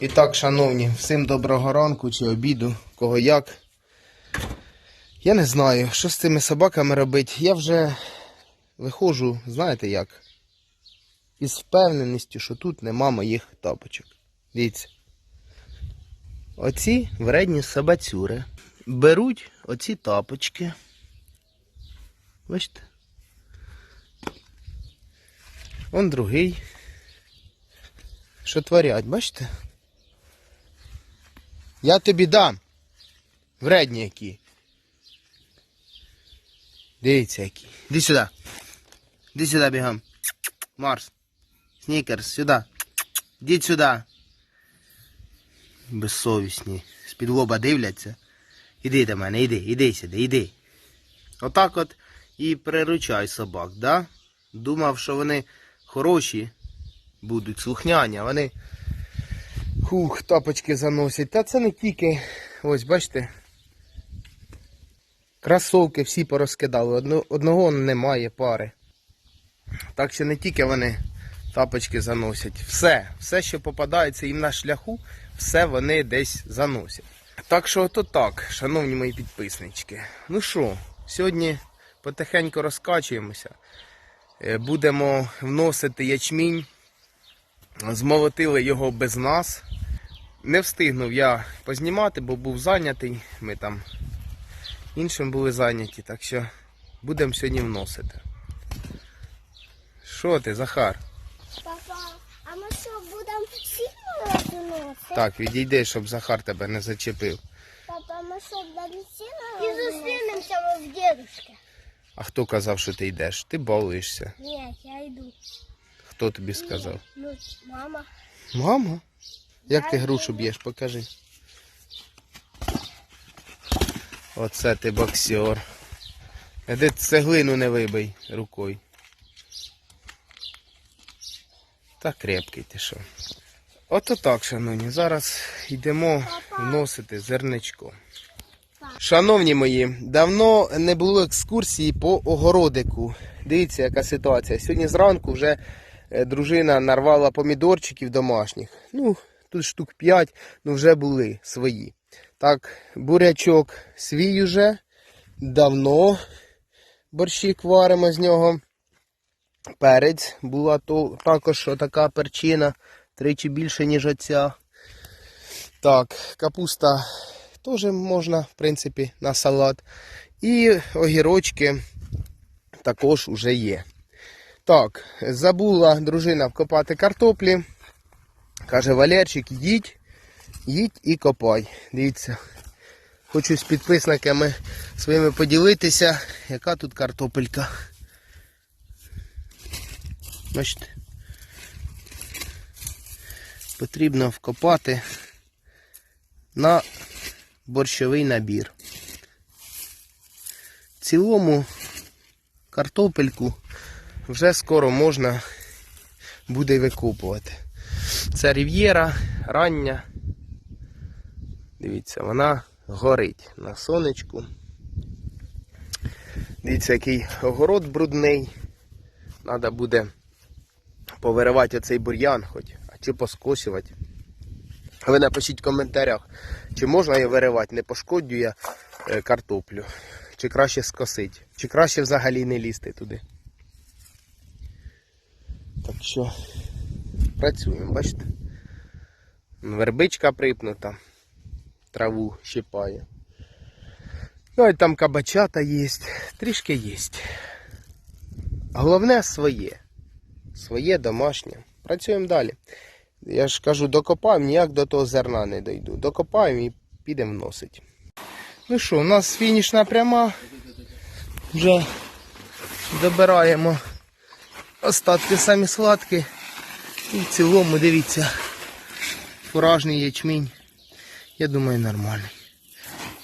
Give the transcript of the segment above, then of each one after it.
І так, шановні, всім доброго ранку чи обіду, кого як. Я не знаю, що з цими собаками робити. Я вже виходжу, знаєте як? Із впевненістю, що тут нема моїх тапочок. Дивіться. Оці вредні собацюри. Беруть оці тапочки. Бачите? Он другий. Що творять, бачите? Я тобі дам. Вредні які. Дивіться які. Іди сюди. Іди сюди бігом. Марс. Снікерс, сюди. Ідіть сюди. Безсовісні. З-під лоба дивляться. Іди до мене, іди, іди сюди, іди. Отак от і приручай собак, да? Думав, що вони хороші будуть, слухняні, а вони хух, тапочки заносять. Та це не тільки, ось бачите, кросовки всі порозкидали, одного немає пари. Так що не тільки вони тапочки заносять. Все, все, що попадається їм на шляху, все вони десь заносять. Так що ото так, шановні мої підписнички. Ну що, сьогодні потихеньку розкачуємося. Е, Будемо вносити ячмінь. Змолотили його без нас. Не встигнув я познімати, бо був зайнятий. Ми там іншим були зайняті, так що будемо сьогодні вносити. Що ти, Захар? Папа, а ми що будемо сильно розуносити? Так, відійди, щоб Захар тебе не зачепив. Папа, ми що будемо сильно І зустрінемося ми в дедушки. А хто казав, що ти йдеш? Ти балуєшся. Ні, я йду. Хто тобі сказав? Ну, мама. Мама? Як ти грушу б'єш, покажи. Оце ти боксер. Де цеглину не вибий рукою. Та крепкий ти що. Ото так, шановні. Зараз йдемо вносити зерничко. Шановні мої, давно не було екскурсії по огородику. Дивіться, яка ситуація. Сьогодні зранку вже е, дружина нарвала помідорчиків домашніх. Ну, тут штук 5, ну вже були свої. Так, бурячок свій уже. Давно борщик варимо з нього. Перець була то, також така перчина, тричі більше, ніж оця. Так, капуста теж можна, в принципі, на салат. І огірочки також уже є. Так, забула дружина вкопати картоплі. Каже, Валерчик, їдь, їдь і копай. Дивіться. Хочу з підписниками своїми поділитися, яка тут картопелька. Бачите? Потрібно вкопати на борщовий набір. В цілому картопельку вже скоро можна буде викопувати. Це рів'єра рання. Дивіться, вона горить на сонечку. Дивіться, який огород брудний. Треба буде повиривати оцей бур'ян хоч, а чи поскосювати. Ви напишіть в коментарях, чи можна її виривати, не пошкоджує е, картоплю, чи краще скосити, чи краще взагалі не лізти туди. Так що працюємо, бачите? Вербичка припнута, траву щипає. Ну і там кабачата є, трішки є. Головне своє. Своє домашнє. Працюємо далі. Я ж кажу, докопаємо, ніяк до того зерна не дойду. Докопаємо і підемо вносити. Ну що, у нас фінішна пряма. Вже добираємо остатки самі сладкі. І в цілому, дивіться, фуражний ячмінь. Я думаю, нормальний.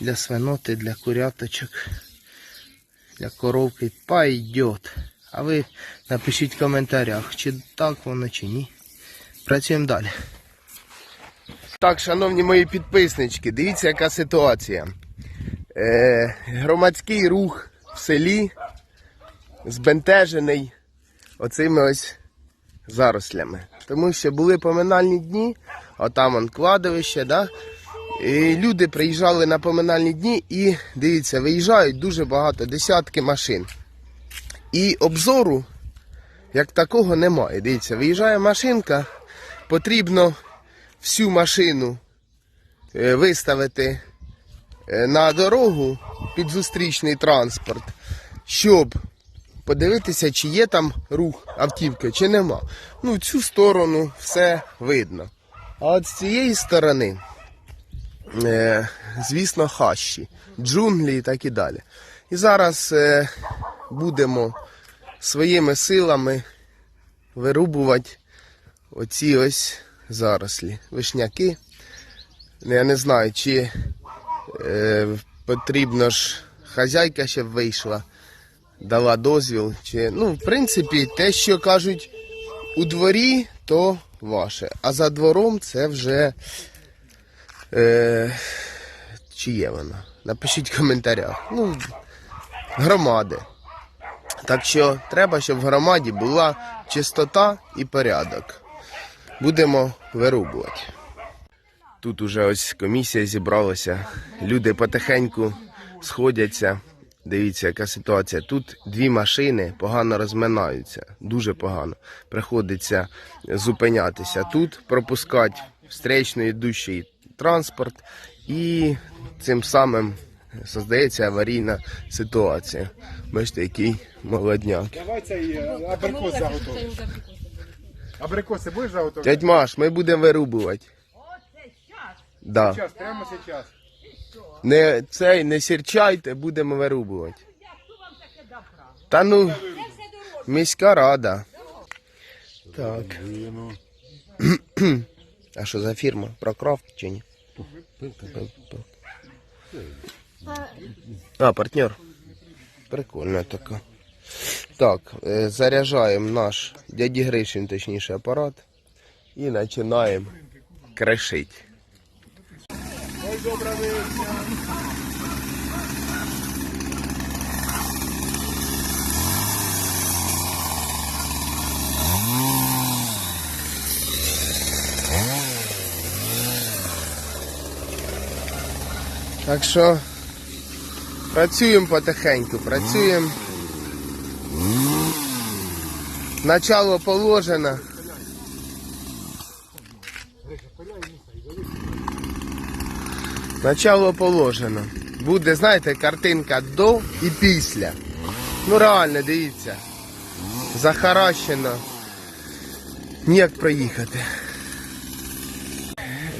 Для свиноти, для куряточок, для коровки пойдет. А ви напишіть в коментарях, чи так воно, чи ні. Працюємо далі. Так, шановні мої підписнички, дивіться, яка ситуація. Е, громадський рух в селі збентежений оцими ось зарослями. Тому що були поминальні дні, а там он кладовище, да? І люди приїжджали на поминальні дні і дивіться, виїжджають дуже багато, десятки машин. І обзору як такого немає. Дивіться, виїжджає машинка, потрібно всю машину е, виставити е, на дорогу під зустрічний транспорт, щоб подивитися, чи є там рух автівки, чи нема. Ну, цю сторону все видно. А от з цієї сторони, е, звісно, хащі, джунглі і так і далі. І зараз е, будемо своїми силами вирубувати оці ось зарослі. Вишняки. Я не знаю, чи е, потрібно ж хазяйка ще вийшла, дала дозвіл. Чи, ну, в принципі, те, що кажуть у дворі, то ваше. А за двором це вже е, чиє воно? Напишіть в коментарях. Ну, громади. Так що треба, щоб в громаді була чистота і порядок. Будемо вирубувати. Тут уже ось комісія зібралася. Люди потихеньку сходяться. Дивіться, яка ситуація. Тут дві машини погано розминаються, дуже погано. Приходиться зупинятися тут, пропускати встречний йдущий транспорт, і цим самим создається аварійна ситуація. Бачите, який молодняк. Давай цей абрикос. Абрикоси будеш заготовити? Дядь Маш, ми будемо вирубувати. Да. Зараз, прямо зараз. Не цей, не сірчайте, будемо вирубувати. Та ну, міська рада. Так. А що за фірма? Прокрафт чи ні? А, партнер. Прикольно така. Так, е, заряджаємо наш дяді Гришин, точніше, апарат. І починаємо кришити. Так що працюємо потихеньку, працюємо. Начало положено. Начало положено. Буде, знаєте, картинка до і після. Ну реально, дивіться. Захаращено. Ніяк проїхати.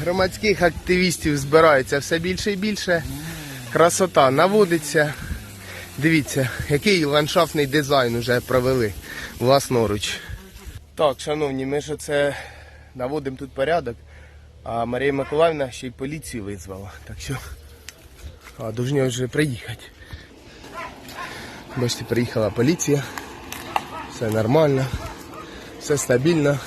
Громадських активістів збирається все більше і більше. Красота наводиться. Дивіться, який ландшафтний дизайн вже провели власноруч. Так, шановні, ми ж оце наводимо тут порядок, а Марія Миколаївна ще й поліцію визвала. Так що а, повинні вже приїхати. Бачите, приїхала поліція. Все нормально, все стабільно.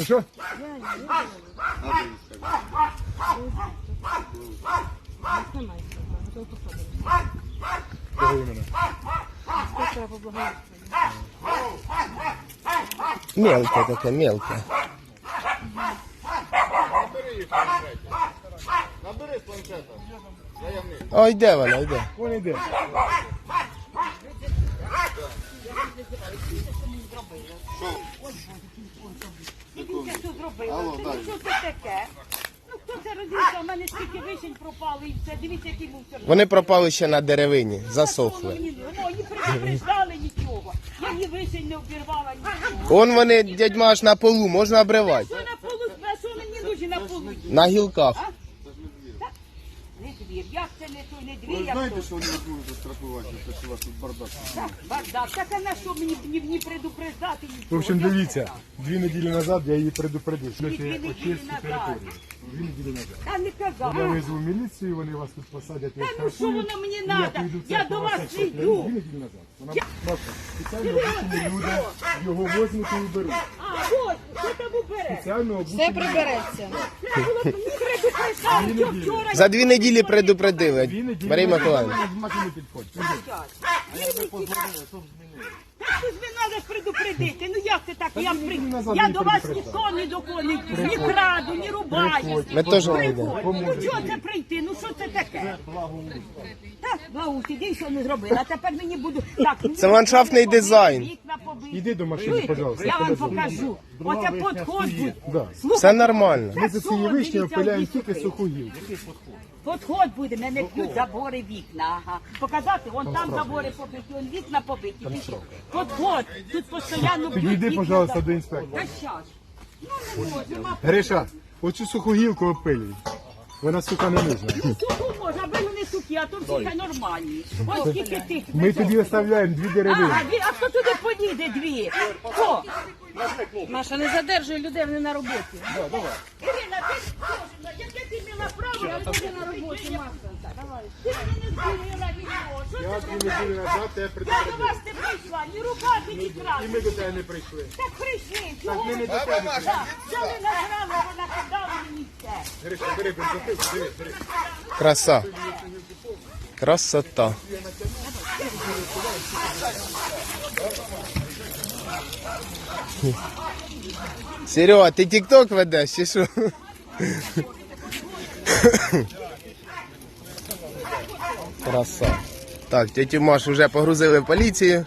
Ти що? Кого іменно? Мелке таке, мелке. О, йде вона, йде. Вон іде. Дивіться, що зробили. Що це таке? Ну хто це розійшов? У мене стільки вишень пропали і все. Дивіться, який мусор. Вони пропали ще на деревині, засохли. Воно, її предупреждали нічого. Я ні вишень не обірвала, нічого. Он вони, дядьма, аж на полу, можна обривати. Що на полу, а що мені нужні на полу? На гілках. Не двір. Як це не той, не двір? ви як знаєте, що вони не будуть застрахувати, що у вас тут бардак? Так, бардак. Так, а на що мені ні, ні предупреждати нічого? В общем, дивіться, дві неділі назад я її предупредив. що Дві це неділі очистку назад. територію. Дві неділі назад. Та не казав. Я визву міліцію, вони вас тут посадять. Та ну що воно мені надо? Я до вас не йду. Дві неділі назад. Вона спеціально обучені люди його возьмуть і беруть. А, ось, що там убере? Спеціально Все прибереться. Треба було мені За дві неділі предупредили. Марія. Миколаївна. Дві неділі підходь. Ж ви треба предупредити. Ну як це так? Я, при... я до вас ніхто не доходить, ні краду, ні рубаю. Ми теж не йдемо. Ну чого це прийти? Ну що це таке? Так, Благоусті, де що не зробила. А тепер мені буду... Так, Це ландшафтний дизайн. Вікна. Іди до машини, Чуєте? пожалуйста. Я вам покажу. Оце підход буде. Да. Все нормально. Ми за цієї вишні опиляємо тільки суху гілку. Підход буде, мене б'ють забори вікна. Ага. Показати, вон там забори побиті, вон вікна побиті. Підход. Тут постійно б'ють Підійди, пожалуйста, до інспектора. Та щас. Ну не можу, нема Гриша, оцю суху гілку опилюй. Вона сука не нужна. Ну, суху можна, аби вони сухі, а то всі хай нормальні. Ось скільки тих. Ми тоді оставляємо дві деревини. Ага, дві, а хто туди поїде дві? Хто? Маша, не задержуй людей, вони на роботі. Ірина, ти що? Яке ти мала право? Я туди на роботі, Маша. Ти мене не звільнила нічого. Що Я це дві таке? неділі назад тебе Я до предупредив. вас не прийшла, ні рубати, ні І крати. ми до тебе не прийшли. Так прийшли, чого ми ви не так? до тебе Так, Взяли на граму, вона кидала мені все. Гриша, бери бензопилу, бери, бери. Краса. Красота. Серега, ти тік-ток ведеш чи що? Краса. Так, тетю Машу вже погрузили в поліцію.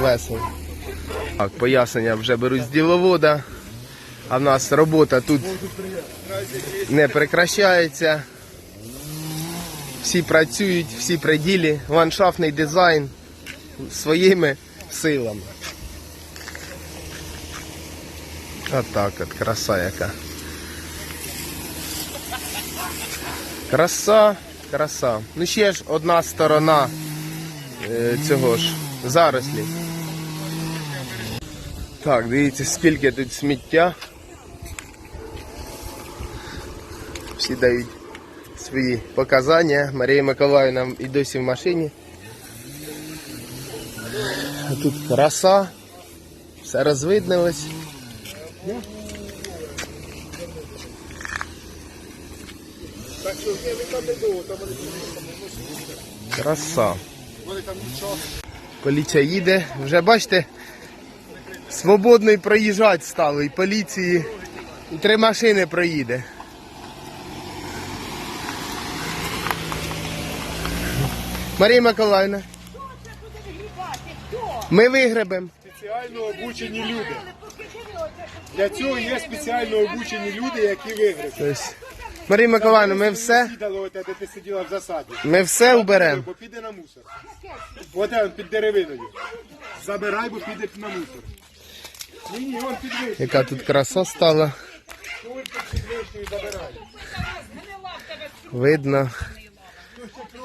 Весело. Так, пояснення вже беруть з діловода. А в нас робота тут не прекращається. Всі працюють, всі при ділі. Ландшафтний дизайн своїми силами. Отак от, краса яка. Краса, краса. Ну ще ж одна сторона е, цього ж зарослів. Так, дивіться, скільки тут сміття. Всі дають свої показання. Марія Миколаївна і досі в машині. А тут краса. Все розвиднилось. Краса. Поліція їде. Вже бачите, свободно і проїжджати стало, і поліції. І три машини проїде. Марія Миколаївна? Ми вигребемо. Спеціально обучені люди. Для цього є спеціально обучені люди, які виграють. Тобто, Марія Миколаївна, ми все, оте, де ти сиділа в засаді. ми все уберемо. Бо піде на мусор. Оте он під деревиною. Забирай, бо піде на мусор. Ні, ні, он під вишнею. Яка тут краса стала. Ой, під вишнею забирай. Видно.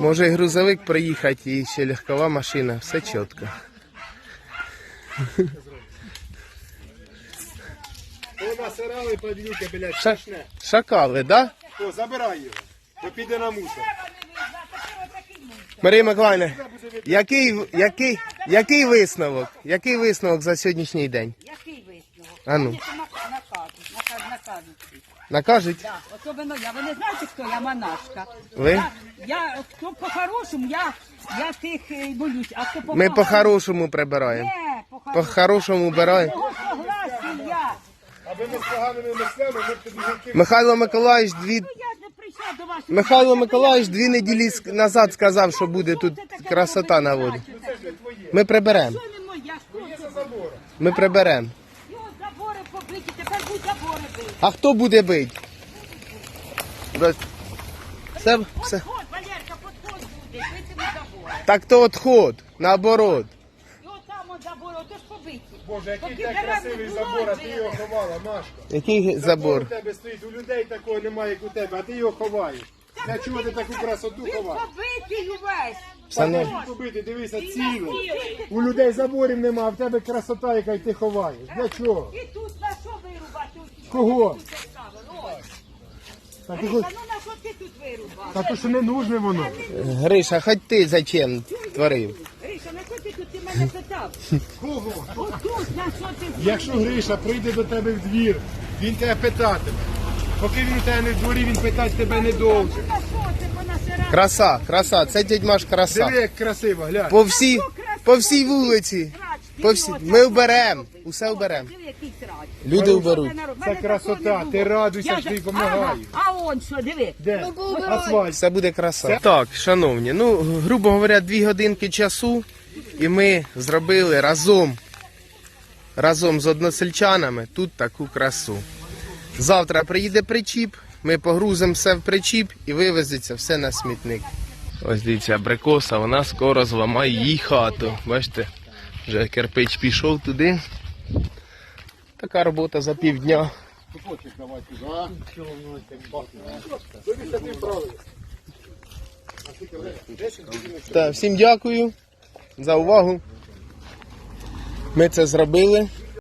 Може і грузовик приїхати, і ще легкова машина. Все чітко. Насирали падлюки, блядь, Ша- страшне. Шакали, да? О, забирай його. Бо піде на мусор. Марія Миколаївна, який, який, який висновок? Який висновок за сьогоднішній день? Який висновок? А ну. Вони накажуть, накажуть, накажуть. Накажуть? Так, особливо я. Ви не знаєте, хто я монашка? Ви? Я, я хто по-хорошому, я, я тих е, боюсь, а хто по Ми по-хорошому прибираємо. По-хорошому. По-хорошому вбираємо. Кого согласен я? Аби ми з поганими мислями, ми б Михайло Миколаївич дві Ну. Михайло Миколаївич дві неділі ск- назад сказав, що буде тут красота на воді. Ми приберемо. Що не моя, хто це? Ми приберемо. Його забори побиті, тепер будуть забори бити. А хто буде бити? Да- Все, все. Валерка, буде, бити забори. Так то отход, наоборот. І от там от забори, ото ж побиті. Боже, який Поки красивий забор, а ти його ховала, Машка. Який забор? у тебе стоїть, у людей такого немає, як у тебе, а ти його ховаєш. Для чого ти таку красоту Він ховаєш? побитий увесь. Можеш побити, дивися, цілий. У людей заборів нема, а в тебе красота, яка й ти ховаєш. Для чого? І тут на що вирубати? Ось Кого? тут ось. Так, ти хоч- Та ну на що ти тут вирубав? Та то що не нужне воно. Гриша, хоч ти зачем творив? Гриша, на що ти тут мене питав? Кого? Отут, на що ти Якщо Гриша прийде до тебе в двір, він тебе питатиме. Поки він у тебе не в дворі, він питати тебе не довше. Ну, на що ти вона сира? Краса, краса, це дядь Маш краса. Диви, як красиво, глянь. По всій, по всій вулиці. По всій, ми вберемо, усе вберемо. Диви, який срач. Люди вберуть. Це красота, ти радуйся, що тобі допомагають. А он що, диви. Де? Асфальт. Все буде краса. Так, шановні, ну, грубо говоря, дві годинки часу, і ми зробили разом, разом з односельчанами тут таку красу. Завтра приїде причіп, ми погрузимо все в причіп і вивезеться все на смітник. Ось дивіться, абрикоса, вона скоро зламає їй хату. Бачите, вже кирпич пішов туди. Така робота за півдня. Так, всім дякую за увагу. Ми це зробили.